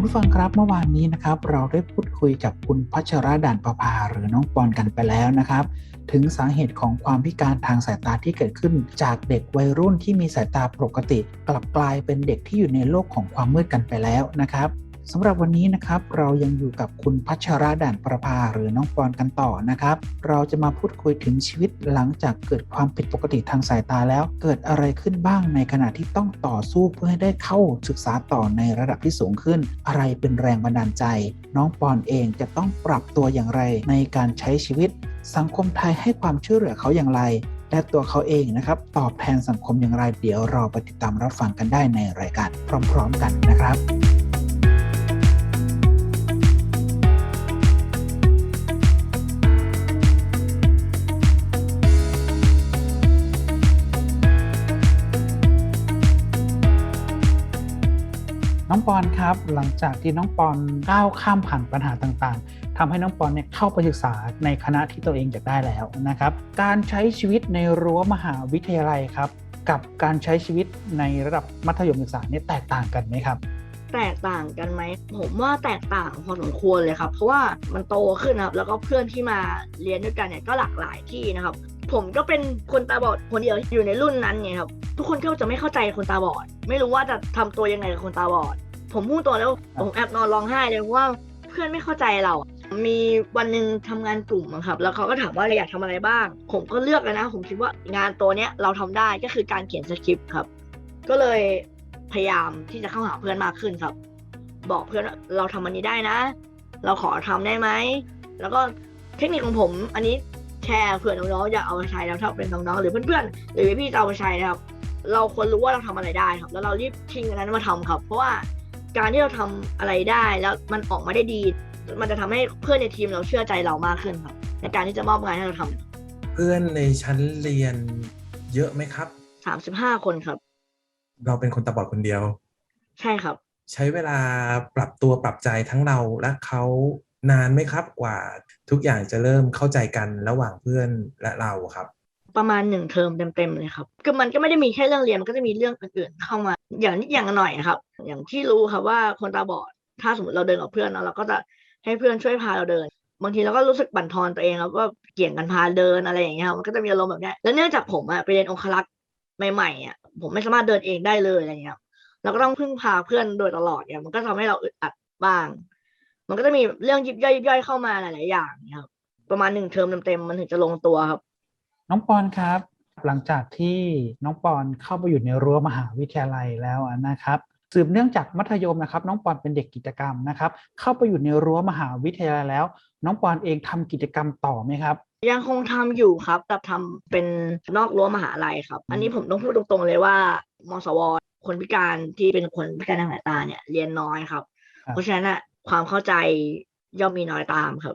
คุณผู้ฟังครับเมื่อวานนี้นะครับ เราได้พูดคุยกับคุณพัชระด่านประภาหรือน้องปอนกันไปแล้วนะครับ ถึงสาเหตุของความพิการทางสายตาที่เกิดขึ้น จากเด็กวัยรุ่นที่มีสายตาปกติ กลับกลายเป็นเด็กที่อยู่ในโลกของความมืดกันไปแล้วนะครับ สำหรับวันนี้นะครับเรายังอยู่กับคุณพัชราด่านประภาหรือน้องปอนกันต่อนะครับ เราจะมาพูดคุยถึงชีวิตหลังจากเกิดความผิดปกติทางสายตาแล้ว เกิดอะไรขึ้นบ้างในขณะที่ต้องต่อสู้เพื่อให้ได้เข้าศึกษาต่อในระดับที่สูงขึ้น อะไรเป็นแรงบันดาลใจ น้องปอนเองจะต้องปรับตัวอย่างไรในการใช้ชีวิต สังคมไทยให้ความช่วยเหลือเขาอย่างไรและตัวเขาเองนะครับ ตอบแทนสังคมอย่างไร เดี๋ยวเราไปติดตามรับฟังกันได้ในรายการพร้อม ๆ กันนะครับ ปอนครับหลังจากที่น้องปอนก้าวข้ามผ่านปัญหาต่างๆทำให้น้องปอนเนี่ยเข้าไปศึกษาในคณะที่ตัวเองอยากได้แล้วนะครับ การใช้ชีวิตในรั้วมหาวิทยาลัยครับ กับการใช้ชีวิตในระดับมัธยมศึกษาเนี่ยแตกต่างกันไหมครับแตกต่างกันไหมผมว่าแตกต่างพอสมควรเลยครับ เพราะว่ามันโตขึ้นครับ แล้วก็เพื่อนที่มาเรียนด้วยกันเนี่ยก็หลากหลายที่นะครับ ผมก็เป็นคนตาบอดคนเดียวอยู่ในรุ่นนั้นไงครับ ทุกคนก็จะไม่เข้าใจคนตาบอด ไม่รู้ว่าจะทำตัวยังไงกับคนตาบอด ผมพูดตัวแล้วผมแอบนอนร้องไห้เลยเพราะว่าเพื่อนไม่เข้าใจเรา มีวันหนึ่งทำงานกลุ่มครับ แล้วเขาก็ถามว่าเราอยากทำอะไรบ้าง ผมก็เลือกเลยนะ ผมคิดว่างานตัวเนี้ยเราทำได้ก็คือการเขียนสคริปต์ครับ ก็เลยพยายามที่จะเข้าหาเพื่อนมากขึ้นครับ บอกเพื่อนเราทำอันนี้ได้นะ เราขอทำได้ไหม แล้วก็เทคนิคของผมอันนี้แชร์เผื่อน้องๆอยากเอาไปใช้แล้วถ้าเป็นน้องๆหรือเพื่อนๆหรือพี่ๆจะเอาไปใช้นะครับ เราควรรู้ว่าเราทำอะไรได้ครับ แล้วเรารีบทิ้งอันนั้นมาทำครับ เพราะว่า การที่เราทำอะไรได้แล้วมันออกมาได้ดี มันจะทำให้เพื่อนในทีมเราเชื่อใจเรามากขึ้นครับในการที่จะมอบงานให้เราทเพื่อนในชั้นเรียนเยอะไหมครับำสามสิบห้าคนครับ เราเป็นคนตาบอดคนเดียว ใช่ครับ ใช้เวลาปรับตัวปรับใจทั้งเราและเขานานไหมครับกว่าทุกอย่างจะเริ่มเข้าใจกันระหว่างเพื่อนและเราครับ ประมาณหนึ่งเทอมเต็มๆเลยครับคือมันก็ไม่ได้มีแค่เรื่องเรียนมันก็จะมีเรื่องอื่นๆเข้ามา อย่างนิดอย่างหน่อยครับ อย่างที่รู้ครับว่าคนตาบอดถ้าสมมติเราเดินกับเพื่อนเนาะเราก็จะให้เพื่อนช่วยพาเราเดิน บางทีเราก็รู้สึกบั่นทอนตัวเองครับว่าเกี่ยงกันพาเดินอะไรอย่างเงี้ยครับมันก็จะมีอารมณ์แบบนี้แล้วเนื่องจากผมอะไปเรียนองคลักษ์ใหม่ๆอะผมไม่สามารถเดินเองได้เลยอะไรเงี้ยเราก็ต้องพึ่งพาเพื่อนโดยตลอดเนี่ยมันก็ทำให้เราอึดอัดบ้าง มันก็จะมีเรื่องยิบย่อยยิบย่อยเข้ามาหลาย ๆ อย่างครับประมาณหนึ่งเทอมเต็มๆมันถึงจะลงตัวครับ น้องปอนครับ หลังจากที่น้องปอนเข้าไปอยู่ในรั้วมหาวิทยาลัยแล้วนะครับสืบเนื่องจากมัธยมนะครับ น้องปอนเป็นเด็กกิจกรรมนะครับ เข้าไปอยู่ในรั้วมหาวิทยาลัยแล้ว น้องปอนเองทำกิจกรรมต่อไหมครับ ยังคงทำอยู่ครับแต่ทำเป็นนอกรั้วมหาลัยครับ อันนี้ผมต้องพูดตรงๆเลยว่ามสวคนพิการที่เป็นคนพิการทางสายตาเนี่ยเรียนน้อยครับครับเพราะฉะนั้นอะความเข้าใจย่อมมีน้อยตามครับ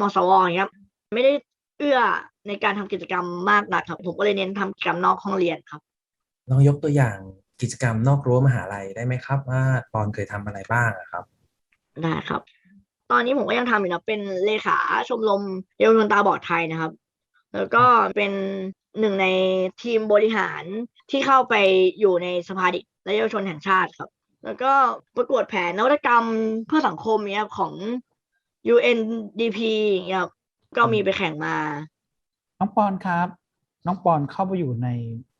มสวอย่างเงี้ยไม่ได้เอื้อ ในการทำกิจกรรมมากนักครับ ผมก็เลยเน้นทำกิจกรรมนอกห้องเรียนครับลองยกตัวอย่างกิจกรรมนอกรั้วมหาลัยได้ไหมครับ ว่าปอนเคยทำอะไรบ้างอะครับได้ครับ ตอนนี้ผมก็ยังทำอยู่นะเป็นเลขาชมรมเยาวชนตาบอดไทยนะครับ แล้วก็เป็นหนึ่งในทีมบริหารที่เข้าไปอยู่ในสภาเด็กและเยาวชนแห่งชาติครับ แล้วก็ประกวดแผนนวัตกรรมเพื่อสังคมเนี่ยครับของ UNDP เนี่ยครับก็มีไปแข่งมา น้องปอนครับ น้องปอนเข้าไปอยู่ใน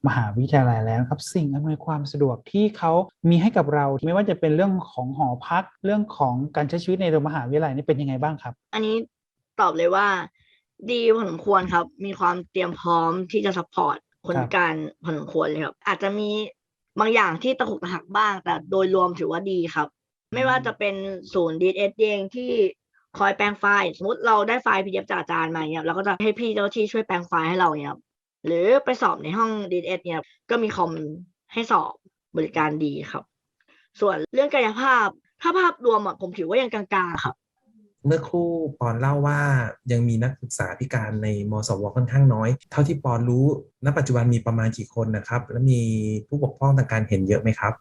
มหาวิทยาลัยแล้วครับ สิ่งอำนวยความสะดวกที่เขามีให้กับเรา ไม่ว่าจะเป็นเรื่องของหอพักเรื่องของการใช้ชีวิตในโรงมหาวิทยาลัยนี่เป็นยังไงบ้างครับ อันนี้ตอบเลยว่า ดีพอสมควรครับ มีความเตรียมพร้อมที่จะสปอร์ตคนพิการพอสมควรเลยครับ อาจจะมีบางอย่างที่ตะขุกตะหักบ้าง แต่โดยรวมถือว่าดีครับ ไม่ว่าจะเป็นศูนย์ดีเอสเองที่ คอยแปลงไฟล์สมมติเราได้ไฟล์ PDF จากอาจารย์มาเนี่ยเราก็จะให้พี่เจ้าหน้าที่ช่วยแปลงไฟล์ให้เราเนี่ยครับหรือไปสอบในห้องดีเอสเนี่ยก็มีคอมให้สอบบริการดีครับ ส่วนเรื่องกายภาพถ้าภาพรวมอะผมถือว่ายังกลางๆครับ เมื่อครู่ปอนเล่าว่ายังมีนักศึกษาพิการในมสวค่อนข้างน้อย เท่าที่ปอนรู้ณปัจจุบันมีประมาณกี่คนนะครับ และมีผู้ปกครองทางการเห็นเยอะไหมครับ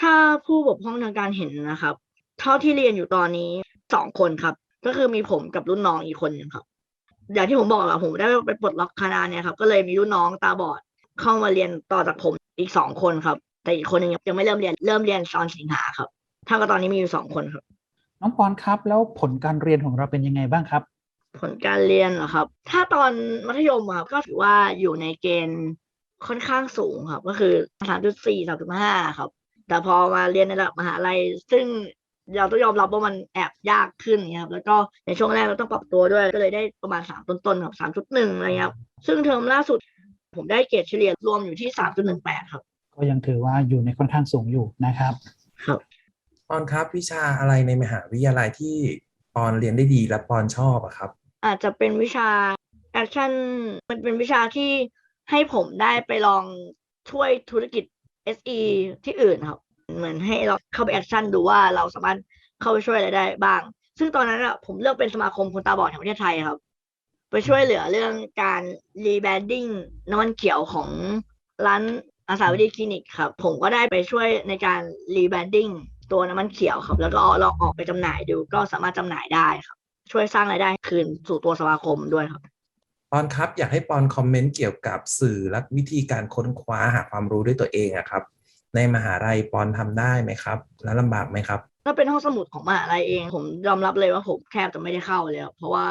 ถ้าผู้บกพร่องทางการเห็นนะครับ เท่าที่เรียนอยู่ตอนนี้ สองคนครับ ก็คือมีผมกับรุ่นน้องอีกคนหนึงครับ อย่างที่ผมบอกอะผมได้ไปปลดล็อกคณะเนี่ยครับ ก็เลยมีรุ่นน้องตาบอดเข้ามาเรียนต่อจากผมอีกสองคนครับ แต่อีกคนหนึงยังไม่เริ่มเรียนเริ่มเรียนตอนสิงหาครับเท่ากับตอนนี้มีอยู่สองคนครับ น้องปอนครับ แล้วผลการเรียนของเราเป็นยังไงบ้างครับ ผลการเรียนเหรอครับ ถ้าตอนมัธยมอะครับก็ถือว่าอยู่ในเกณฑ์ค่อนข้างสูงครับ ก็คือสามจุดสี่สามจุดห้าครับ แต่พอมาเรียนในระดับมหาลัย ซึ่ง เราต้องยอมรับว่ามันแอบยากขึ้นเนี่ยครับแล้วก็ในช่วงแรกเราต้องปรับตัวด้วยก็เลยได้ประมาณสามต้นๆครับสามจุดหนึ่งอะไรเงี้ยครับซึ่งเทอมล่าสุด ผมได้เกรดเฉลี่ยรวมอยู่ที่สามจุดหนึ่งแปดครับ ก็ยังถือว่าอยู่ในค่อนข้างสูงอยู่นะครับครับปอนครับวิชาอะไรในมหาวิทยาลัยที่ปอนเรียนได้ดีและปอนชอบอะครับ อาจจะเป็นวิชาแอคชั่นมันเป็นวิชาที่ให้ผมได้ไปลองช่วยธุรกิจ SE ที่อื่นครับ เหมือนให้เราเข้าไปแอคชั่นดูว่าเราสามารถเข้าไปช่วยอะไรได้บ้าง ซึ่งตอนนั้นอะผมเลือกเป็นสมาคมคนตาบอดแห่งประเทศไทยครับ ไปช่วยเหลือเรื่องการรีแบรนดิ้งน้ำมันเขียวของร้านอาสาวิทยคลินิกครับ ผมก็ได้ไปช่วยในการรีแบรนดิ้งตัวน้ำมันเขียวครับ แล้วก็ลองออกไปจำหน่ายดูก็สามารถจำหน่ายได้ครับ ช่วยสร้างรายได้คืนสู่ตัวสมาคมด้วยครับปอนครับอยากให้ปอนคอมเมนต์เกี่ยวกับสื่อและวิธีการค้นคว้าหาความรู้ด้วยตัวเองอะครับ ในมหาลัยปอนทำได้ไหมครับ และลำบากไหมครับ ถ้าเป็นห้องสมุดของมหาลัยเอง ผมยอมรับเลยว่าผมแทบจะไม่ได้เข้าเลยครับเพราะว่า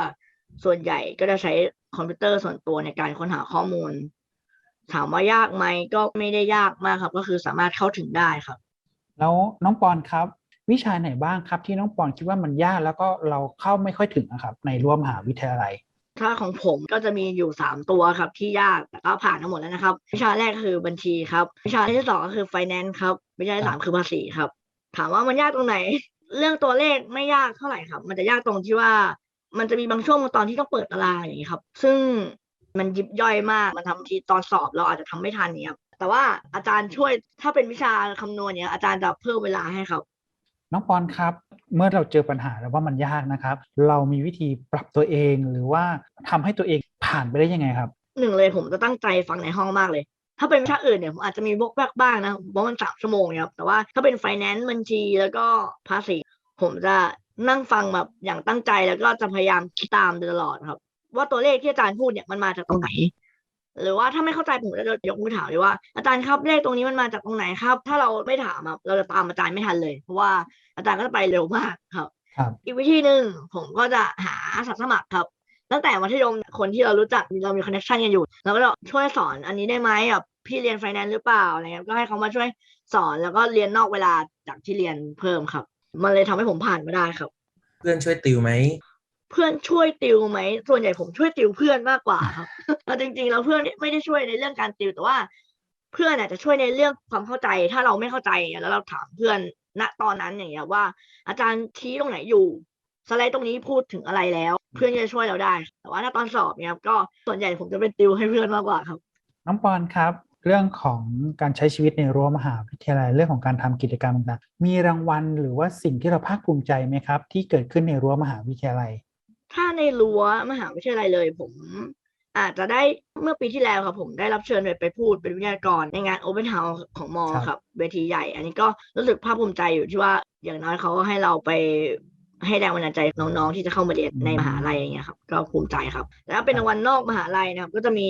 ส่วนใหญ่ก็จะใช้คอมพิวเตอร์ส่วนตัวในการค้นหาข้อมูล ถามว่ายากไหมก็ไม่ได้ยากมากครับ ก็คือสามารถเข้าถึงได้ครับ แล้วน้องปอนครับ วิชาไหนบ้างครับที่น้องปอนคิดว่ามันยากแล้วก็เราเข้าไม่ค่อยถึงอะครับ ในร่วมมหาวิทยาลัย ถ้าของผมก็จะมีอยู่สามตัวครับที่ยากแต่ก็ผ่านทั้งหมดแล้วนะครับ วิชาแรกก็คือบัญชีครับ วิชาที่สองก็คือ finance ครับ วิชาที่สามคือภาษีครับ ถามว่ามันยากตรงไหน เรื่องตัวเลขไม่ยากเท่าไหร่ครับ มันจะยากตรงที่ว่ามันจะมีบางช่วงบางตอนที่ต้องเปิดตารางอย่างนี้ครับ ซึ่งมันยิบย่อยมาก มันทำทีตอนสอบเราอาจจะทำไม่ทันเนี่ยครับแต่ว่าอาจารย์ช่วยถ้าเป็นวิชาคำนวณเนี่ยอาจารย์จะเพิ่มเวลาให้ครับ น้องปอนครับ เมื่อเราเจอปัญหาแล้วว่ามันยากนะครับ เรามีวิธีปรับตัวเองหรือว่าทำให้ตัวเองผ่านไปได้ยังไงครับหนึ่งเลยผมจะตั้งใจฟังในห้องมากเลย ถ้าเป็นวิชาอื่นเนี่ยผมอาจจะมีวกแวกบ้างนะเพราะมันสามชั่วโมงเนี่ยครับแต่ว่าถ้าเป็น finance บัญชีแล้วก็ภาษีผมจะนั่งฟังแบบอย่างตั้งใจแล้วก็จะพยายามคิดตามตลอดครับ ว่าตัวเลขที่อาจารย์พูดเนี่ยมันมาจากตรงไหน หรือว่าถ้าไม่เข้าใจผมก็จะยกมือถามเลยว่าอาจารย์ครับเลขตรงนี้มันมาจากตรงไหนครับ ถ้าเราไม่ถามอะเราจะตามอาจารย์ไม่ทันเลย เพราะว่าอาจารย์ก็จะไปเร็วมากครับครับ อีกวิธีหนึ่งผมก็จะหาอาสาสมัครครับตั้งแต่มัธยมคนที่เรารู้จักเรามีคอนเนคชันกันอยู่เราก็จะช่วยสอนอันนี้ได้ไหมแบบพี่เรียนไฟแนนซ์หรือเปล่าอะไรเงี้ยก็ให้เขามาช่วยสอนแล้วก็เรียนนอกเวลาจากที่เรียนเพิ่มครับ มันเลยทำให้ผมผ่านมาได้ครับ เพื่อนช่วยติวไหม เพื่อนช่วยติวไหม ส่วนใหญ่ผมช่วยติวเพื่อนมากกว่าครับเอาจริงๆแล้วเพื่อนไม่ได้ช่วยในเรื่องการติวแต่ว่า เพื่อนอาจจะช่วยในเรื่องความเข้าใจ ถ้าเราไม่เข้าใจแล้วเราถามเพื่อนณตอนนั้นอย่างเงี้ยว่า อาจารย์ชี้ตรงไหนอยู่สไลด์ตรงนี้พูดถึงอะไรแล้ว เพื่อนจะช่วยเราได้ แต่ว่าถ้าตอนสอบเนี่ยครับก็ส่วนใหญ่ผมจะเป็นติวให้เพื่อนมากกว่าครับ น้องปอนครับ เรื่องของการใช้ชีวิตในรั้วมหาวิทยาลัยเรื่องของการทำกิจกรรมต่างๆมีรางวัลหรือว่าสิ่งที่เราภาคภูมิใจไหมครับ ที่เกิดขึ้นในรั้วมหาวิทยาลัยถ้า ในรั้วมหาวิทยาลัยเลย ผม อาจจะได้เมื่อปีที่แล้วครับผมได้รับเชิญไปไปพูดเป็นวิทยากรในงาน Open House ของมอครับครับเวทีใหญ่ อันนี้ก็รู้สึกภาคภูมิใจอยู่ที่ว่าอย่างน้อยเขาก็ให้เราไปให้แรงบันดาลใจน้องๆที่จะเข้ามาเรียนในมหาลัยอย่างเงี้ยครับก็ภูมิใจครับ แล้วเป็นรางวัลนอกมหาลัยนะครับ ก็จะมี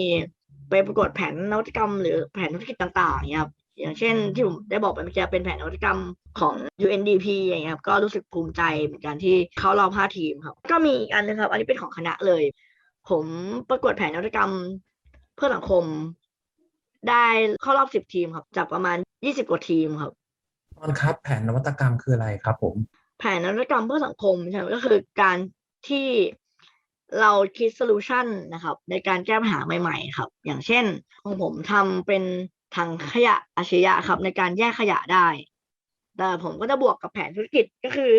ไปประกวดแผนนวัตกรรมหรือแผนธุรกิจต่างๆเนี่ยครับ อย่างเช่นที่ผมได้บอกไปเมื่อกี้เป็นแผนนวัตกรรมของ UNDP อย่างเงี้ยครับก็รู้สึกภูมิใจเหมือนกันที่เข้ารอบ5ทีมครับ ก็มีอีกอันนึงครับ อันนี้เป็นของคณะเลย ผมประกวดแผนนวัตกรรมเพื่อสังคม ได้เข้ารอบ 10 ทีมครับจากประมาณ 20 กว่าทีมครับตอนครับ แผนนวัตกรรมคืออะไรครับผม แผนนวัตกรรมเพื่อสังคมใช่ไหมก็คือการที่เราคิดโซลูชันนะครับ ในการแก้ปัญหาใหม่ ๆ ครับ อย่างเช่นของผมทำเป็น ถังขยะอาชญะครับ ในการแยกขยะได้ แต่ผมก็จะบวกกับแผนธุรกิจก็คือ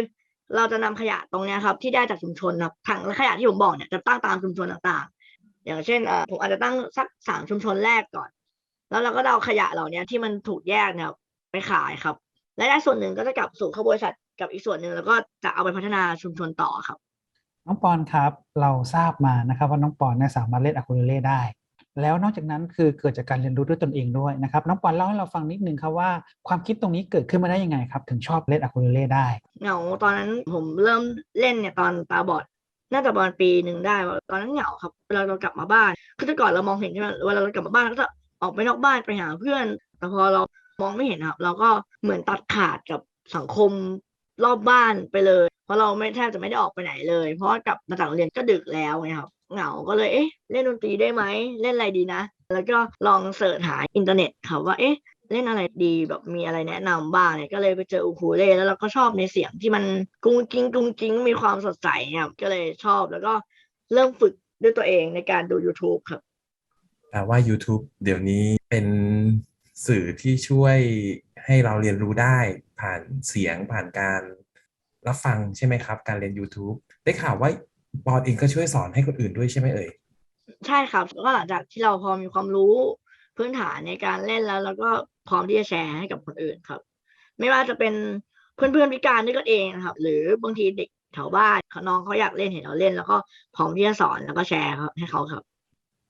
เราจะนำขยะตรงนี้ครับ ที่ได้จากชุมชนครับถังขยะที่ผมบอกเนี่ยจะตั้งตามชุมชนต่างๆ อย่างเช่นผมอาจจะตั้งสักสามชุมชนแรกก่อน แล้วเราก็เอาขยะเหล่านี้ที่มันถูกแยกเนี่ยไปขายครับและได้ส่วนหนึ่งก็จะกลับสู่เข้าบริษัทกับอีกส่วนหนึ่งแล้วก็จะเอาไปพัฒนาชุมชนต่อครับ น้องปอนครับ เราทราบมานะครับว่าน้องปอนเนี่ยสามารถเล่นอะคูเลเล่ได้ แล้วนอกจากนั้นคือเกิดจากการเรียนรู้ด้วยตนเองด้วยนะครับน้องปอนเล่าให้เราฟังนิดนึงครับว่าความคิดตรงนี้เกิดขึ้นมาได้ยังไงครับถึงชอบเล่นอะคูเลเล่ได้เหงาตอนนั้นผมเริ่มเล่นเนี่ยตอนตาบอดน่าจะประมาณปีหนึ่งได้ ตอนนั้นเหงาครับเวลาเรากลับมาบ้านคือแต่ก่อนเรามองเห็นใช่ไหมเวลาเรากลับมาบ้านเราก็จะออกไปนอกบ้านไปหาเพื่อน แต่พอเรามองไม่เห็นครับ เราก็เหมือนตัดขาดกับสังคมรอบบ้านไปเลย เพราะเราไม่แทบจะไม่ได้ออกไปไหนเลย เพราะกลับมาจากโรงเรียนก็ดึกแล้วไงครับ เหงาก็เลยเอ๊ะเล่นดนตรีได้ไหมเล่นอะไรดีนะ แล้วก็ลองเสิร์ชหาอินเทอร์เน็ตครับว่าเอ๊ะเล่นอะไรดีแบบมีอะไรแนะนำบ้างเนี่ยก็เลยไปเจออูคูเล่แล้วเราก็ชอบในเสียงที่มันกุ้งกิ้งกุ้งกิ้งมีความสดใสครับก็เลยชอบแล้วก็เริ่มฝึกด้วยตัวเองในการดู YouTube ครับแปลว่า YouTube เดี๋ยวนี้เป็นสื่อที่ช่วยให้เราเรียนรู้ได้ผ่านเสียงผ่านการรับฟังใช่ไหมครับ การเรียน YouTube ได้ข่าวว่า ปอนเองก็ช่วยสอนให้คนอื่นด้วยใช่ไหมเอ่ยใช่ครับแล้วก็หลังจากที่เราพอมีความรู้พื้นฐานในการเล่นแล้วแล้วก็พร้อมที่จะแชร์ให้กับคนอื่นครับ ไม่ว่าจะเป็นเพื่อนๆพิการด้วยกันเองนะครับ หรือบางทีเด็กแถวบ้านเขาน้องเขาอยากเล่นเห็นเราเล่น แล้วก็พร้อมที่จะสอนแล้วก็แชร์ครับให้เขาครับ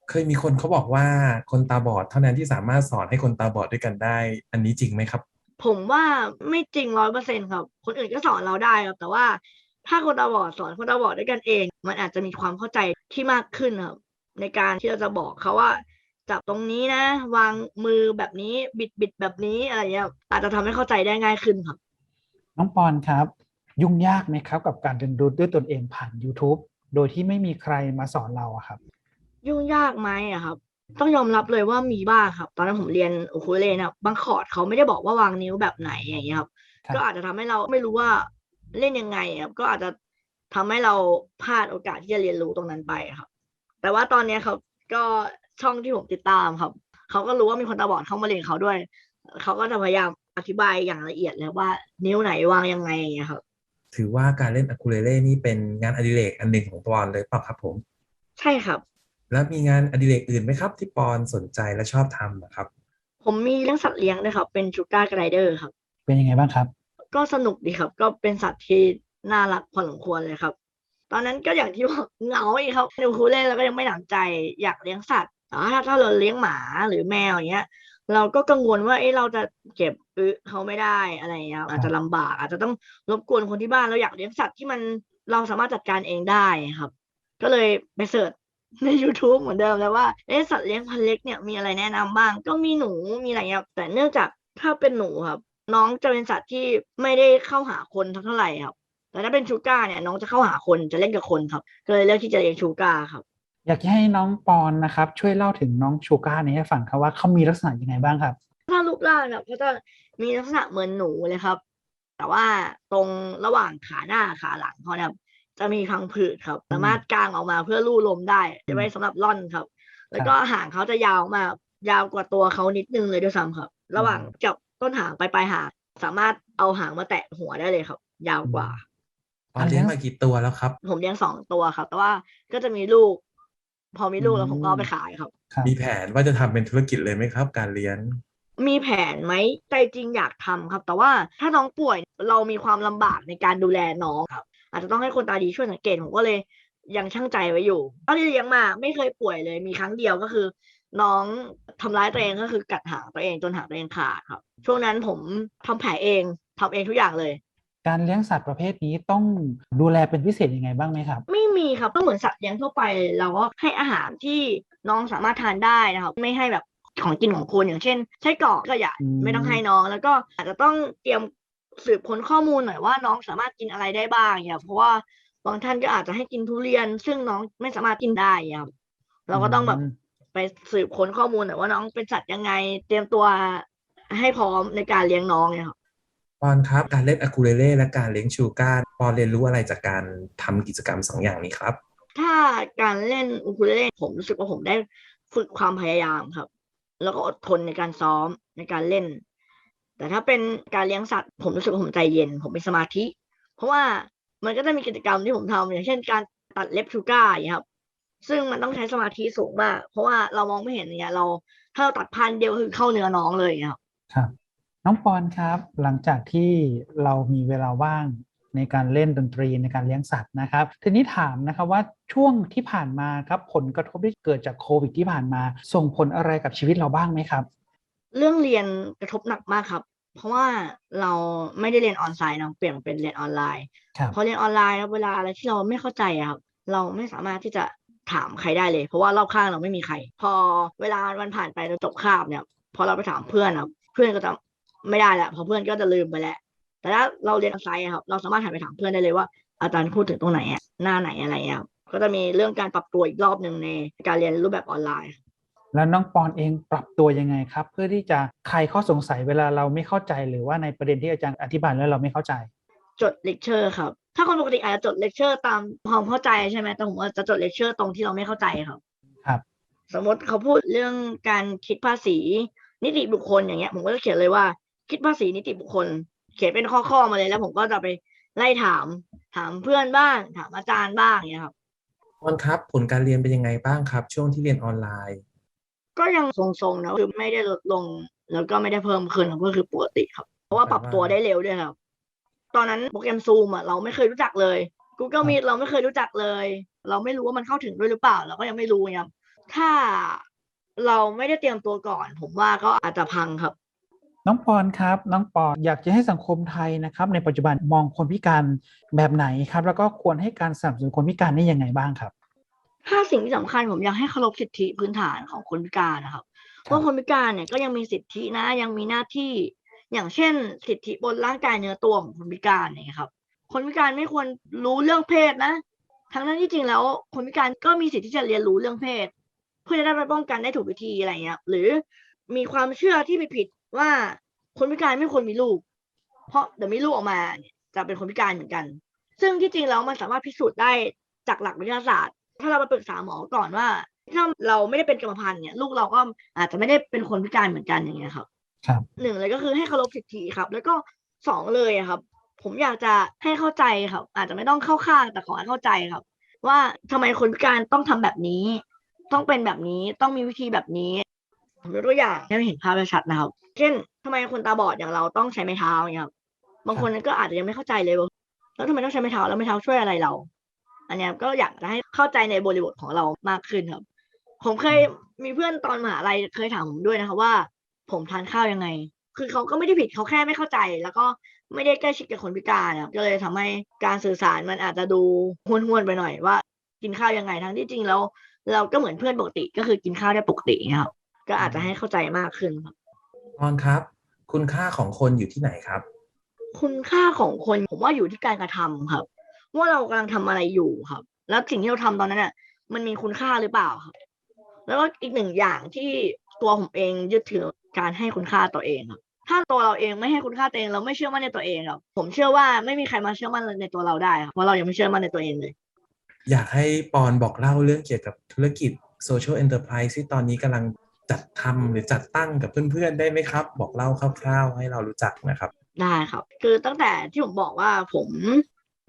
เคยมีคนเขาบอกว่าคนตาบอดเท่านั้นที่สามารถสอนให้คนตาบอดด้วยกันได้ อันนี้จริงไหมครับ ผมว่าไม่จริงร้อยเปอร์เซ็นครับ คนอื่นก็สอนเราได้ครับ แต่ว่า ถ้าคนตาบอดสอนคนตาบอดด้วยกันเอง มันอาจจะมีความเข้าใจที่มากขึ้นครับในการที่เราจะบอกเขาว่า จับตรงนี้นะ วางมือแบบนี้บิดบิดแบบนี้อะไรเงี้ยอาจจะทำให้เข้าใจได้ง่ายขึ้นครับ น้องปอนครับ ยุ่งยากไหมครับ กับการเรียนรู้ด้วยตนเองผ่าน YouTube โดยที่ไม่มีใครมาสอนเราอะครับ ยุ่งยากไหมอะครับ ต้องยอมรับเลยว่ามีบ้างครับ ตอนนั้นผมเรียนอูคูเลเล่นะบางคอร์ดเขาไม่ได้บอกว่าวางนิ้วแบบไหนอย่างเงี้ยครับครับก็อาจจะทำให้เราไม่รู้ว่า เล่นยังไงครับก็อาจจะทำให้เราพลาดโอกาสที่จะเรียนรู้ตรงนั้นไปครับ แต่ว่าตอนเนี้ยครับก็ช่องที่ผมติดตามครับเขาก็รู้ว่ามีคนตาบอดเข้ามาเรียนกับเขาด้วยเขาก็จะพยายามอธิบายอย่างละเอียดเลยว่า นิ้วไหนวางยังไงอย่างเงี้ยครับ ถือว่าการเล่นอะคูเลเล่นี่เป็นงานอดิเรกอันหนึ่งของปอนเลยเปล่าครับผม ใช่ครับ แล้วมีงานอดิเรกอื่นไหมครับ ที่ปอนสนใจและชอบทำนะครับ ผมมีเลี้ยงสัตว์เลี้ยงด้วยครับ เป็นชูการ์ไกรเดอร์ครับ เป็นยังไงบ้างครับ ก็สนุกดีครับ ก็เป็นสัตว์ที่น่ารักพอสมควรเลยครับ ตอนนั้นก็อย่างที่บอกเหงาอีกครับดูคูเล่นแล้วก็ยังไม่หนำใจอยากเลี้ยงสัตว์แต่ว่าถ้าถ้าเราเลี้ยงหมาหรือแมวอย่างเงี้ย เราก็กังวลว่าเอ้เราจะเก็บอึเขาไม่ได้อะไรอย่างเงี้ยอาจจะลำบาก อาจจะต้องรบกวนคนที่บ้านเราอยากเลี้ยงสัตว์ที่มันเราสามารถจัดการเองได้ครับ ก็เลยไปเสิร์ชใน YouTube เหมือนเดิมแล้วว่าเอ๊ะสัตว์เลี้ยงพันธุ์เล็กเนี่ยมีอะไรแนะนำบ้าง ก็มีหนูมีอะไรเงี้ยแต่เนื่องจากถ้าเป็นหนูครับ น้องจะเป็นสัตว์ที่ไม่ได้เข้าหาคนเท่าไหร่ครับ แต่ถ้าเป็นชูก้าเนี่ยน้องจะเข้าหาคนจะเล่นกับคนครับก็เลยเลือกที่จะเลี้ยงชูก้าครับ อยากให้น้องปอนนะครับ ช่วยเล่าถึงน้องชูก้านี้ให้ฟังครับว่าเขามีลักษณะยังไงบ้างครับ ถ้ารูปร่างเนี่ยเขาจะมีลักษณะเหมือนหนูเลยครับ แต่ว่าตรงระหว่างขาหน้าขาหลังเขาเนี่ยจะมีพังผืดครับ สามารถกางออกมาเพื่อลู่ลมได้จะไว้สำหรับล่อนครับ แล้วก็หางเขาจะยาวมากยาวกว่าตัวเขานิดนึงเลยด้วยซ้ำครับ ระหว่างจับ ต้นหางไปปลายหาง สามารถเอาหางมาแตะหัวได้เลยครับ ยาวกว่าปอนเลี้ยงมากี่ตัวแล้วครับ ผมเลี้ยงสองตัวครับ แต่ว่าก็จะมีลูก พอมีลูกแล้วอืมผมก็เอาไปขายครับครับมีแผนว่าจะทำเป็นธุรกิจเลยไหมครับ การเลี้ยงมีแผนไหมใจจริงอยากทำครับ แต่ว่าถ้าน้องป่วยเรามีความลำบากในการดูแลน้องครับ อาจจะต้องให้คนตาดีช่วยสังเกตผมก็เลยยังช่างใจไว้อยู่ตอนที่เลี้ยงมาไม่เคยป่วยเลยมีครั้งเดียวก็คือ น้องทำร้ายตัวเองก็คือกัดหางตัวเองจนหางตัวเองขาดครับ ช่วงนั้นผมทำแผลเองทำเองทุกอย่างเลย การเลี้ยงสัตว์ประเภทนี้ต้องดูแลเป็นพิเศษยังไงบ้างไหมครับ ไม่มีครับก็เหมือนสัตว์เลี้ยงทั่วไปเราก็ให้อาหารที่น้องสามารถทานได้นะครับไม่ให้แบบของกินของคุณอย่างเช่นไส้กรอกก็อย่าอืมไม่ต้องให้น้อง แล้วก็อาจจะต้องเตรียมสืบค้นข้อมูลหน่อยว่าน้องสามารถกินอะไรได้บ้างเนี่ยเพราะว่าบางท่านก็อาจจะให้กินทุเรียน ซึ่งน้องไม่สามารถกินได้เนี่ยครับเราก็ต้องแบบอืม ไปสืบค้นข้อมูลหน่อยว่าน้องเป็นสัตว์ยังไง เตรียมตัวให้พร้อมในการเลี้ยงน้องเนี่ยครับปอนครับการเล่นอะคูเลเล่และการเลี้ยงชูการ์ปอนเรียนรู้อะไรจากการทำกิจกรรมสองอย่างนี้ครับ ถ้าการเล่นอูคูเลเล่ผมรู้สึกว่าผมได้ฝึกความพยายามครับ แล้วก็อดทนในการซ้อมในการเล่น แต่ถ้าเป็นการเลี้ยงสัตว์ผมรู้สึกว่าผมใจเย็น ผมมีสมาธิ เพราะว่ามันก็จะมีกิจกรรมที่ผมทำอย่างเช่น การตัดเล็บชูก้าอย่างเงี้ยครับ ซึ่งมันต้องใช้สมาธิสูงมาก เพราะว่าเรามองไม่เห็นอย่างเงี้ยเราถ้าเราตัดพันเดียวคือเข้าเนื้อน้องเลยอย่างเงี้ยครับครับ น้องปอนครับ หลังจากที่เรามีเวลาว่างในการเล่นดนตรีในการเลี้ยงสัตว์นะครับ ทีนี้ถามนะครับว่าช่วงที่ผ่านมาครับผลกระทบที่เกิดจากโควิดที่ผ่านมา ส่งผลอะไรกับชีวิตเราบ้างไหมครับ เรื่องเรียนกระทบหนักมากครับ เพราะว่าเราไม่ได้เรียนออนไลน์เนาะเปลี่ยนเป็นเรียนออนไลน์ครับพอเรียนออนไลน์แล้วเวลาอะไรที่เราไม่เข้าใจอะครับ เราไม่สามารถที่จะ ถามใครได้เลย เพราะว่ารอบข้างเราไม่มีใคร พอเวลาวันผ่านไปเราจบคาบเนี่ย พอเราไปถามเพื่อนครับเพื่อนก็จะไม่ได้ละเพราะเพื่อนก็จะลืมไปแล้ว แต่ถ้าเราเรียนออนไลน์อะครับ เราสามารถหันไปถามเพื่อนได้เลยว่าอาจารย์พูดถึงตรงไหนอะหน้าไหนอะไรอะครับก็จะมีเรื่องการปรับตัวอีกรอบหนึ่งในการเรียนรูปแบบออนไลน์ แล้วน้องปอนเองปรับตัวยังไงครับ เพื่อที่จะคลายข้อสงสัยเวลาเราไม่เข้าใจ หรือว่าในประเด็นที่อาจารย์อธิบายแล้วเราไม่เข้าใจ จดเลคเชอร์ครับ ถ้าคนปกติอาจจะจดเลคเชอร์ตามความเข้าใจใช่ไหมแต่ผมว่าจะจดเลคเชอร์ตรงที่เราไม่เข้าใจครับ ครับ สมมติเขาพูดเรื่องการคิดภาษีนิติบุคคลอย่างเงี้ย ผมก็จะเขียนเลยว่า คิดภาษีนิติบุคคล เขียนเป็นข้อๆมาเลยแล้ว ผมก็จะไปไล่ถาม ถามเพื่อนบ้าง ถามอาจารย์บ้างอย่างเงี้ยครับปอนครับผลการเรียนเป็นยังไงบ้างครับ ช่วงที่เรียนออนไลน์ ก็ยังทรงๆนะคือไม่ได้ลดลง แล้วก็ไม่ได้เพิ่มขึ้นครับก็คือปกติครับ เพราะว่าปรับตัวได้เร็วด้วยครับ ตอนนั้นโปรแกรมซูมอะเราไม่เคยรู้จักเลย Google Meet เราไม่เคยรู้จักเลย เราไม่รู้ว่ามันเข้าถึงด้วยหรือเปล่า เราก็ยังไม่รู้ครับถ้าเราไม่ได้เตรียมตัวก่อน ผมว่าก็อาจจะพังครับน้องปอนครับ น้องปอนอยากจะให้สังคมไทยนะครับ ในปัจจุบันมองคนพิการแบบไหนครับ แล้วก็ควรให้การสนับสนุนคนพิการนี่ยังไงบ้างครับ ถ้าสิ่งที่สำคัญผมอยากให้เคารพสิทธิพื้นฐานของคนพิการนะครับว่าคนพิการเนี่ยก็ยังมีสิทธินะยังมีหน้าที่ อย่างเช่น สิทธิบนร่างกายเนื้อตัวของคนพิการเนี่ยครับ คนพิการไม่ควรรู้เรื่องเพศนะ ทั้งนั้นที่จริงแล้ว คนพิการก็มีสิทธิที่จะเรียนรู้เรื่องเพศ เพื่อจะได้ไปป้องกันได้ถูกวิธีอะไรเงี้ยหรือมีความเชื่อที่ผิดๆว่าคนพิการไม่ควรมีลูก เพราะเดี๋ยวมีลูกออกมาจะเป็นคนพิการเหมือนกัน ซึ่งที่จริงแล้วมันสามารถพิสูจน์ได้จากหลักวิทยาศาสตร์ ถ้าเราไปปรึกษาหมอก่อนว่าถ้าเราไม่ได้เป็นกรรมพันธุ์เนี่ยลูกเราก็อาจจะไม่ได้เป็นคนพิการเหมือนกันอย่างเงี้ยครับ หนึ่งเลยก็คือให้เคารพสิทธิครับ แล้วก็สองเลยอะครับ ผมอยากจะให้เข้าใจครับ อาจจะไม่ต้องเข้าข้างแต่ขอให้เข้าใจครับ ว่าทำไมคนพิการต้องทำแบบนี้ ต้องเป็นแบบนี้ต้องมีวิธีแบบนี้ผมยกตัวอย่างให้เห็นภาพชัดนะครับ เช่นทำไมคนตาบอดอย่างเราต้องใช้ไม้เท้าเงี้ยครับบางคนก็อาจจะยังไม่เข้าใจเลยว่าแล้วทำไมต้องใช้ไม้เท้าแล้วไม้เท้าช่วยอะไรเรา อันนี้ก็อยากจะให้เข้าใจในบริบทของเรามากขึ้นครับ ผมเคยมีเพื่อนตอนมหาลัยเคยถามผมด้วยนะคะว่า ผมทานข้าวยังไง คือเขาก็ไม่ได้ผิดเขาแค่ไม่เข้าใจ แล้วก็ไม่ได้ใกล้ชิดกับคนพิการนะครับก็เลยทำให้การสื่อสารมันอาจจะดูห้วนๆไปหน่อยว่า กินข้าวยังไงทั้งที่จริงแล้วเราก็เหมือนเพื่อนปกติก็คือกินข้าวได้ปกติครับก็อาจจะให้เข้าใจมากขึ้นครับปอนครับ คุณค่าของคนอยู่ที่ไหนครับ คุณค่าของคนผมว่าอยู่ที่การกระทำครับ ว่าเรากำลังทำอะไรอยู่ครับ แล้วสิ่งที่เราทำตอนนั้นน่ะมันมีคุณค่าหรือเปล่าครับ แล้วก็อีกหนึ่งอย่างที่ตัวผมเองยึดถือ การให้คุณค่าตัวเองครับถ้าตัวเราเองไม่ให้คุณค่าตัวเองเราไม่เชื่อมั่นในตัวเองครับผมเชื่อว่าไม่มีใครมาเชื่อมั่นในตัวเราได้ครับเพราะเรายังไม่เชื่อมั่นในตัวเองเลย อยากให้ปอนบอกเล่าเรื่องเกี่ยวกับธุรกิจ Social Enterprise ที่ตอนนี้กำลังจัดทำหรือจัดตั้งกับเพื่อนๆ ได้ไหมครับ บอกเล่าคร่าวๆ ให้เรารู้จักนะครับ ได้ครับ คือตั้งแต่ที่ผมบอกว่าผม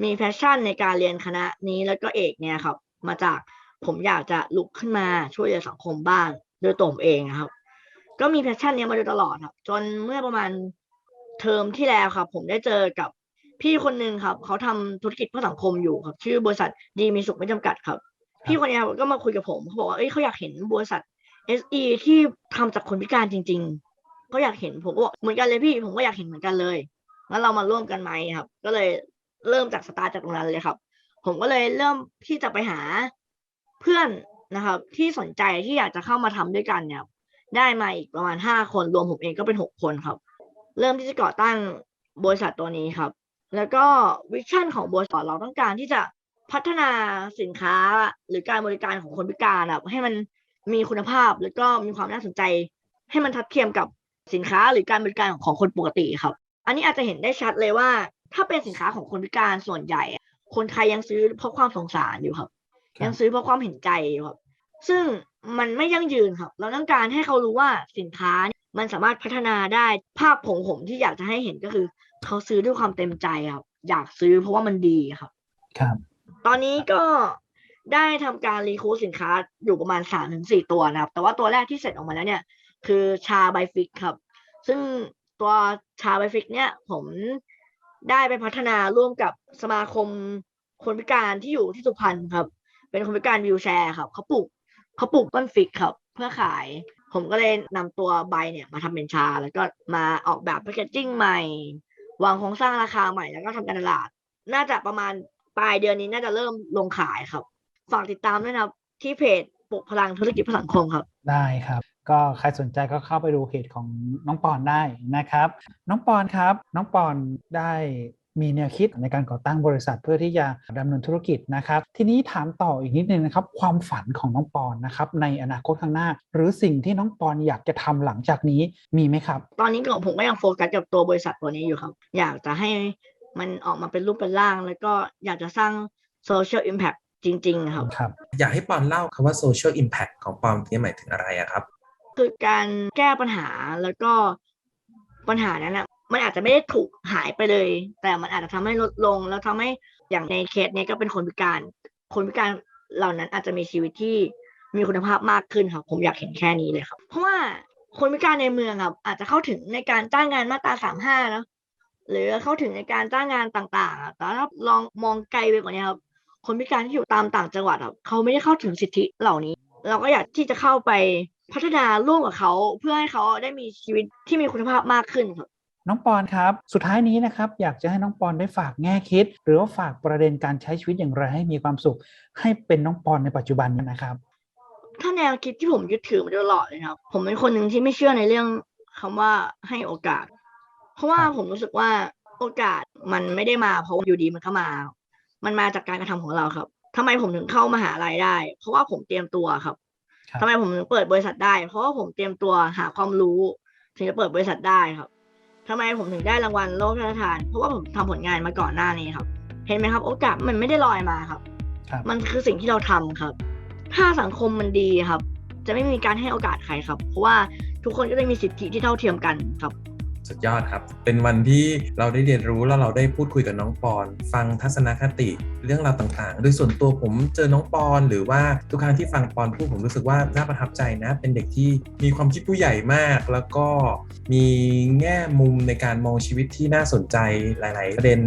มีแพชชั่นในการเรียนคณะนี้แล้วก็เอกเนี่ยครับ มาจากผมอยากจะลุกขึ้นมาช่วยเหลือสังคมบ้างด้วยตัวผมเองนะครับ ก็มีแพชชั่นเนี้ยมาโดยตลอดครับ จนเมื่อประมาณเทอมที่แล้วครับ ผมได้เจอกับพี่คนหนึ่งครับ เขาทำธุรกิจเพื่อสังคมอยู่ครับ ชื่อบริษัทดีมีสุขไม่จำกัดครับ พี่คนเนี้ยก็มาคุยกับผมเขาบอกว่าเอ้ยเขาอยากเห็นบริษัท SE ที่ทำจากคนพิการจริง ๆเขาอยากเห็นผมก็บอกเหมือนกันเลยพี่ผมก็อยากเห็นเหมือนกันเลยงั้นเรามาร่วมกันไหมครับ ก็เลยเริ่มจากสตาร์ทจากตรงนั้นเลยครับ ผมก็เลยเริ่มที่จะไปหาเพื่อนนะครับ ที่สนใจที่อยากจะเข้ามาทำด้วยกันเนี่ย ได้มาอีกประมาณห้าคนรวมผมเองก็เป็นหกคนครับ เริ่มที่จะก่อตั้งบริษัทตัวนี้ครับ แล้วก็วิชั่นของบริษัทเราต้องการที่จะพัฒนาสินค้าหรือการบริการของคนพิการอะให้มันมีคุณภาพแล้วก็มีความน่าสนใจ ให้มันทัดเทียมกับสินค้าหรือการบริการของคนปกติครับ อันนี้อาจจะเห็นได้ชัดเลยว่า ถ้าเป็นสินค้าของคนพิการส่วนใหญ่ คนไทยยังซื้อเพราะความสงสารอยู่ครับครับยังซื้อเพราะความเห็นใจอยู่ครับ ซึ่ง มันไม่ยั่งยืนครับ เราต้องการให้เขารู้ว่าสินค้าเนี่ยมันสามารถพัฒนาได้ภาพของผมที่อยากจะให้เห็นก็คือ เขาซื้อด้วยความเต็มใจครับอยากซื้อเพราะว่ามันดีครับ ครับ ตอนนี้ก็ได้ทำการรีคูดสินค้าอยู่ประมาณสามถึงสี่ตัวนะครับ แต่ว่าตัวแรกที่เสร็จออกมาแล้วเนี่ย คือชาไบฟิกครับ ซึ่งตัวชาไบฟิกเนี่ยผมได้ไปพัฒนาร่วมกับสมาคมคนพิการที่อยู่ที่สุพรรณครับ เป็นคนพิการวิวแชร์ครับเขาปลูก เขาปลูกต้นฟิกครับเพื่อขาย ผมก็เลยนำตัวใบเนี่ยมาทำเป็นชา แล้วก็มาออกแบบแพคเกจจิ้งใหม่ วางโครงสร้างราคาใหม่แล้วก็ทำการตลาด น่าจะประมาณปลายเดือนนี้น่าจะเริ่มลงขายครับฝากติดตามด้วยนะครับ ที่เพจปลุกพลังธุรกิจพื่อสังคมครับ ได้ครับ ก็ใครสนใจก็เข้าไปดูเพจของน้องปอนได้นะครับ น้องปอนครับ น้องปอนได้ มีแนวคิดในการก่อตั้งบริษัทเพื่อที่จะดำเนินธุรกิจนะครับ ทีนี้ถามต่ออีกนิดนึงนะครับ ความฝันของน้องปอนนะครับในอนาคตข้างหน้า หรือสิ่งที่น้องปอนอยากจะทำหลังจากนี้มีไหมครับ ตอนนี้ก็ผมก็ยังโฟกัสกับตัวบริษัทตัวนี้อยู่ครับ อยากจะให้มันออกมาเป็นรูปเป็นร่าง แล้วก็อยากจะสร้างโซเชียลอิมแพ t จริง ๆ ครับครับ อยากให้ปอนเล่าคำว่า social impact ของปอนนี่หมายถึงอะไรอะครับ คือการแก้ปัญหาแล้วก็ปัญหานั้นนะ มันอาจจะไม่ได้ถูกหายไปเลย แต่มันอาจจะทำให้ลดลง แล้วทำให้อย่างในเคสเนี้ยก็เป็นคนพิการ คนพิการเหล่านั้นอาจจะมีชีวิตที่มีคุณภาพมากขึ้นครับผมอยากเห็นแค่นี้เลยครับ เพราะว่าคนพิการในเมืองครับอาจจะเข้าถึงในการจ้างงานมาตราสามห้านะหรือเข้าถึงในการจ้างงานต่างๆอะแต่ถ้าลองมองไกลไปกว่านี้ครับคนพิการที่อยู่ตามต่างจังหวัดครับเขาไม่ได้เข้าถึงสิทธิเหล่านี้ เราก็อยากที่จะเข้าไปพัฒนาร่วมกับเขาเพื่อให้เขาได้มีชีวิตที่มีคุณภาพมากขึ้นครับ น้องปอนครับ สุดท้ายนี้นะครับ อยากจะให้น้องปอนได้ฝากแง่คิด หรือว่าฝากประเด็นการใช้ชีวิตอย่างไรให้มีความสุข ให้เป็นน้องปอนในปัจจุบันนี้นะครับถ้าแนวคิดที่ผมยึดถือมาโดยตลอดเลยนะครับ ผมเป็นคนหนึ่งที่ไม่เชื่อในเรื่องคำว่าให้โอกาส เพราะว่าครับผมรู้สึกว่าโอกาสมันไม่ได้มาเพราะว่าอยู่ดีมันเข้ามา มันมาจากการกระทำของเราครับทำไมผมถึงเข้ามหาลัยได้ เพราะว่าผมเตรียมตัวครับครับทำไมผมถึงเปิดบริษัทได้ เพราะว่าผมเตรียมตัวหาความรู้ ถึงจะเปิดบริษัทได้ครับ ทำไมผมถึงได้รางวัลโลกพระราชทาน เพราะว่าผมทำผลงานมาก่อนหน้านี้ครับ เห็นไหมครับ โอกาสมันไม่ได้ลอยมาครับครับมันคือสิ่งที่เราทำครับ ถ้าสังคมมันดีครับ จะไม่มีการให้โอกาสใครครับ เพราะว่าทุกคนก็ได้มีสิทธิที่เท่าเทียมกันครับ สุดยอดครับ เป็นวันที่เราได้เรียนรู้แล้วเราได้พูดคุยกับน้องปอน ฟังทัศนคติ เรื่องราวต่างๆ โดยส่วนตัวผมเจอน้องปอน หรือว่าทุกครั้งที่ฟังปอนพูดผมรู้สึกว่าน่าประทับใจนะ เป็นเด็กที่มีความคิดผู้ใหญ่มาก แล้วก็มีแง่มุมในการมองชีวิตที่น่าสนใจหลาย ๆ ประเด็น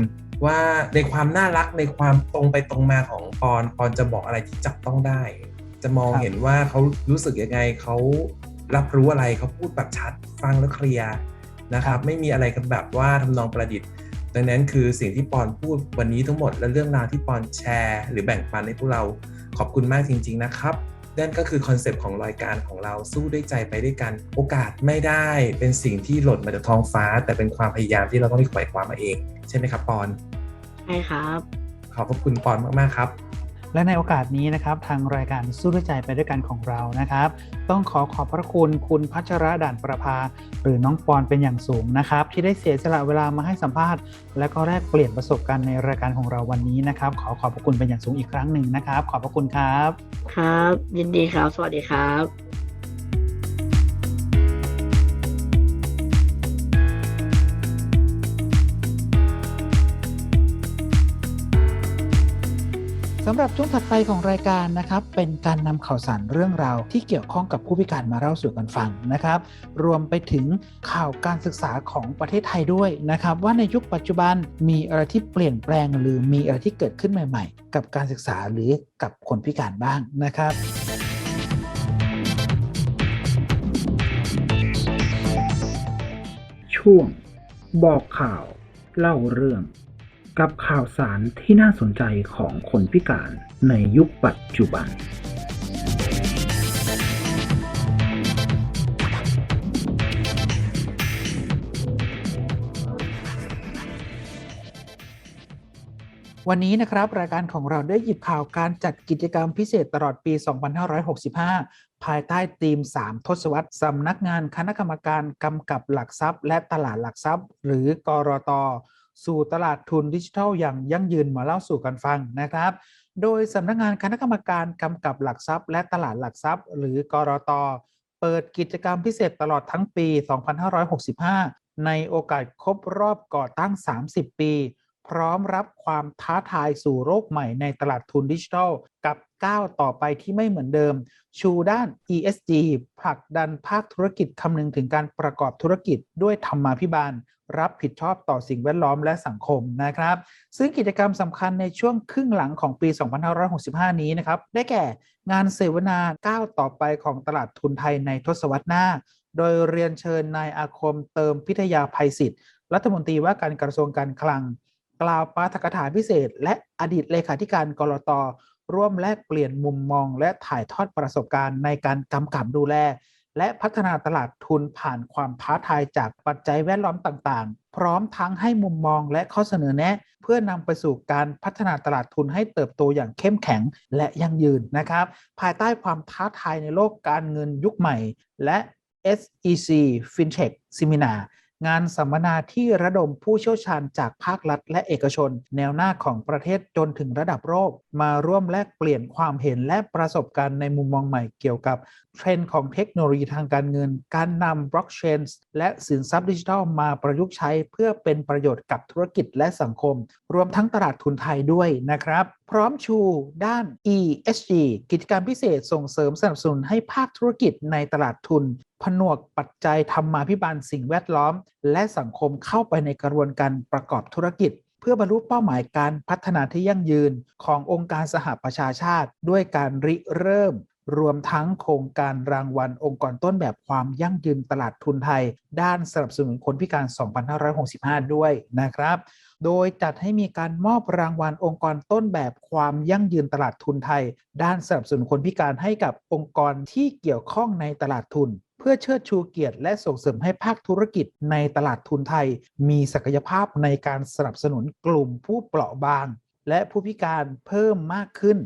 ว่าในความน่ารักในความตรงไปตรงมาของปอนปอนจะบอกอะไรที่จับต้องได้ จะมองเห็นว่าเขารู้สึกยังไงเขารับรู้อะไรเขาพูดแบบชัด ฟังแล้วเคลียร์ นะครับไม่มีอะไรกันแบบว่าทำนองประดิษฐ์ ดังนั้นคือสิ่งที่ปอนพูดวันนี้ทั้งหมดและเรื่องราวที่ปอนแชร์ หรือแบ่งปันให้พวกเราขอบคุณมากจริง ๆ นะครับนั่นก็คือคอนเซปต์ของรายการของเราสู้ด้วยใจไปด้วยกัน โอกาสไม่ได้เป็นสิ่งที่หล่นมาจากท้องฟ้า แต่เป็นความพยายามที่เราต้องไปไขว่คว้ามาเอง ใช่ไหมครับปอนใช่ครับ ขอบพระคุณปอนมากๆครับ และในโอกาสนี้นะครับทางรายการสู้ด้วยใจไปด้วยกันของเรานะครับ ต้องขอขอบพระคุณคุณพัชระด่านประภา หรือน้องปอนเป็นอย่างสูงนะครับ ที่ได้เสียสละเวลามาให้สัมภาษณ์ และก็แลกเปลี่ยนประสบการณ์ในรายการของเราวันนี้นะครับ ขอขอบพระคุณเป็นอย่างสูงอีกครั้งหนึ่งนะครับ ขอบพระคุณครับ ครับ ยินดีครับ สวัสดีครับ สำหรับช่วงถัดไปของรายการนะครับ เป็นการนำข่าวสารเรื่องราวที่เกี่ยวข้องกับผู้พิการมาเล่าสู่กันฟังนะครับ รวมไปถึงข่าวการศึกษาของประเทศไทยด้วยนะครับ ว่าในยุคปัจจุบันมีอะไรที่เปลี่ยนแปลงหรือมีอะไรที่เกิดขึ้นใหม่ ๆ กับการศึกษาหรือกับคนพิการบ้างนะครับช่วงบอกข่าวเล่าเรื่อง กับข่าวสารที่น่าสนใจของคนพิการในยุคปัจจุบัน วันนี้นะครับรายการของเราได้หยิบข่าวการจัดกิจกรรมพิเศษตลอดปี 2565 ภายใต้ธีม 3 ทศวรรษสำนักงานคณะกรรมการกำกับหลักทรัพย์ และตลาดหลักทรัพย์ หรือกรอต สู่ตลาดทุนดิจิทัลอย่างยั่งยืนมาเล่าสู่กันฟังนะครับ โดยสำนักงานคณะกรรมการกำกับหลักทรัพย์ และตลาดหลักทรัพย์ หรือกรอตเปิดกิจกรรมพิเศษตลอดทั้งปี 2565 ในโอกาสครบรอบก่อตั้ง 30 ปี พร้อมรับความท้าทายสู่โลกใหม่ในตลาดทุนดิจิทัล กับก้าวต่อไปที่ไม่เหมือนเดิม ชูด้าน ESG ผลักดันภาคธุรกิจคำนึงถึงการประกอบธุรกิจด้วยธรรมาภิบาล รับผิดชอบต่อสิ่งแวดล้อมและสังคมนะครับ ซึ่งกิจกรรมสำคัญในช่วงครึ่งหลังของปี 2565 นี้นะครับ ได้แก่งานเสวนาก้าวต่อไปของตลาดทุนไทยในทศวรรษหน้า โดยเรียนเชิญนายอาคมเติมพิทยาภัยศิษฐ์รัฐมนตรีว่าการกระทรวงการคลัง กล่าวปาฐกถาพิเศษ และอดีตเลขาธิการกรตร่วมแลกเปลี่ยนมุมมอง และถ่ายทอดประสบการณ์ในการกำกับดูแล และพัฒนาตลาดทุนผ่านความท้าทายจากปัจจัยแวดล้อมต่างๆ พร้อมทั้งให้มุมมองและข้อเสนอแนะ เพื่อนำไปสู่การพัฒนาตลาดทุนให้เติบโตอย่างเข้มแข็งและยั่งยืนนะครับ ภายใต้ความท้าทายในโลกการเงินยุคใหม่ และ SEC FinTech Seminar งานสัมมนาที่ระดมผู้เชี่ยวชาญจากภาครัฐและเอกชน แนวหน้าของประเทศจนถึงระดับโลกมาร่วมแลกเปลี่ยนความเห็นและประสบการณ์ในมุมมองใหม่เกี่ยวกับ เทรนด์ของเทคโนโลยีทางการเงิน การนำบล็อกเชนและสินทรัพย์ดิจิทัลมาประยุกต์ใช้เพื่อเป็นประโยชน์กับธุรกิจและสังคม รวมทั้งตลาดทุนไทยด้วยนะครับ พร้อมชูด้าน ESG กิจกรรมพิเศษส่งเสริมสนับสนุนให้ภาคธุรกิจในตลาดทุน ผนวกปัจจัยธรรมาภิบาลสิ่งแวดล้อม และสังคมเข้าไปในกระบวนการประกอบธุรกิจเพื่อบรรลุเป้าหมายการพัฒนาที่ยั่งยืนขององค์การสหประชาชาติ ด้วยการริเริ่ม รวมทั้งโครงการรางวัลองค์กรต้นแบบความยั่งยืนตลาดทุนไทย ด้านสนับสนุนคนพิการ 2565 ด้วยนะครับ โดยจัดให้มีการมอบรางวัลองค์กรต้นแบบความยั่งยืนตลาดทุนไทย ด้านสนับสนุนคนพิการให้กับองค์กรที่เกี่ยวข้องในตลาดทุนเพื่อเชิดชูเกียรติและส่งเสริมให้ภาคธุรกิจในตลาดทุนไทย มีศักยภาพในการสนับสนุนกลุ่มผู้เปราะบาง และผู้พิการเพิ่มมากขึ้น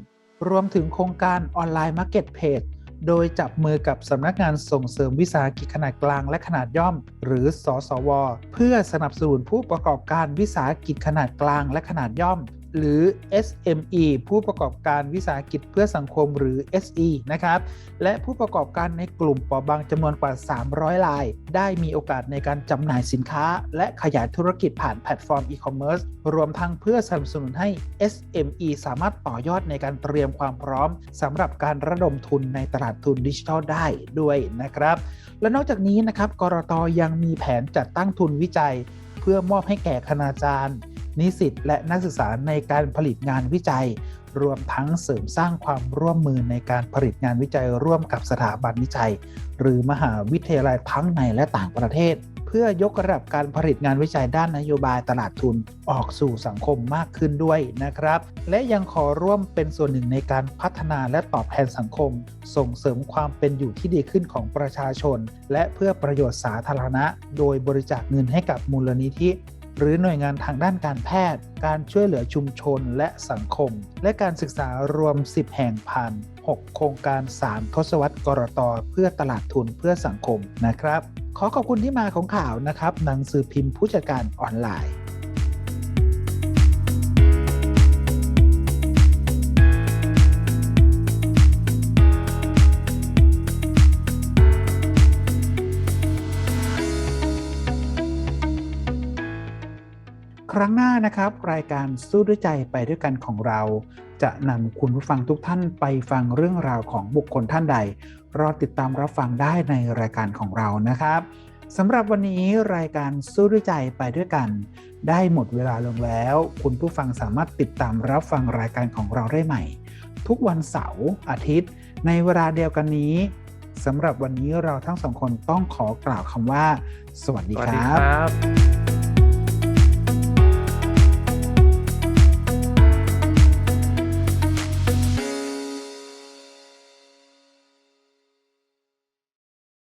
รวมถึงโครงการออนไลน์มาร์เก็ตเพจโดยจับมือกับสำนักงานส่งเสริมวิสาหกิจขนาดกลางและขนาดย่อม หรือสสว เพื่อสนับสนุนผู้ประกอบการวิสาหกิจขนาดกลางและขนาดย่อม หรือ SME ผู้ประกอบการวิสาหกิจเพื่อสังคมหรือ SE นะครับ และผู้ประกอบการในกลุ่มเปราะบางจำนวนกว่า 300ราย ได้มีโอกาสในการจำหน่ายสินค้า และขยายธุรกิจผ่านแพลตฟอร์มอีคอมเมิร์ซรวมทั้งเพื่อสนับสนุนให้ SME สามารถต่อยอดในการเตรียมความพร้อมสำหรับการระดมทุนในตลาดทุนดิจิทัลได้ด้วยนะครับ และนอกจากนี้นะครับกรตยังมีแผนจัดตั้งทุนวิจัย เพื่อมอบให้แก่คณาจารย์ นิสิตและนักศึกษาในการผลิตงานวิจัย รวมทั้งเสริมสร้างความร่วมมือในการผลิตงานวิจัยร่วมกับสถาบันวิจัย หรือมหาวิทยาลัยทั้งในและต่างประเทศ เพื่อยกระดับการผลิตงานวิจัยด้านนโยบายตลาดทุนออกสู่สังคมมากขึ้นด้วยนะครับ และยังขอร่วมเป็นส่วนหนึ่งในการพัฒนาและตอบแทนสังคม ส่งเสริมความเป็นอยู่ที่ดีขึ้นของประชาชน และเพื่อประโยชน์สาธารณะ โดยบริจาคเงินให้กับมูลนิธิ หรือหน่วยงานทางด้านการแพทย์ การช่วยเหลือชุมชนและสังคม และการศึกษารวม 10 แห่งพัน6โครงการ 3 ทศวรรษกรตเพื่อตลาดทุนเพื่อสังคมนะครับ ขอขอบคุณที่มาของข่าวนะครับหนังสือพิมพ์ผู้จัดการออนไลน์ ครั้งหน้านะครับ รายการสู้ด้วยใจไปด้วยกันของเรา จะนำคุณผู้ฟังทุกท่านไปฟังเรื่องราวของบุคคลท่านใด รอติดตามรับฟังได้ในรายการของเรานะครับสำหรับวันนี้รายการสู้ด้วยใจไปด้วยกัน ได้หมดเวลาลงแล้ว คุณผู้ฟังสามารถติดตามรับฟังรายการของเราได้ใหม่ ทุกวันเสาร์อาทิตย์ ในเวลาเดียวกันนี้สำหรับวันนี้เราทั้งสองคนต้องขอกล่าวคำว่า สวัสดีครับรับ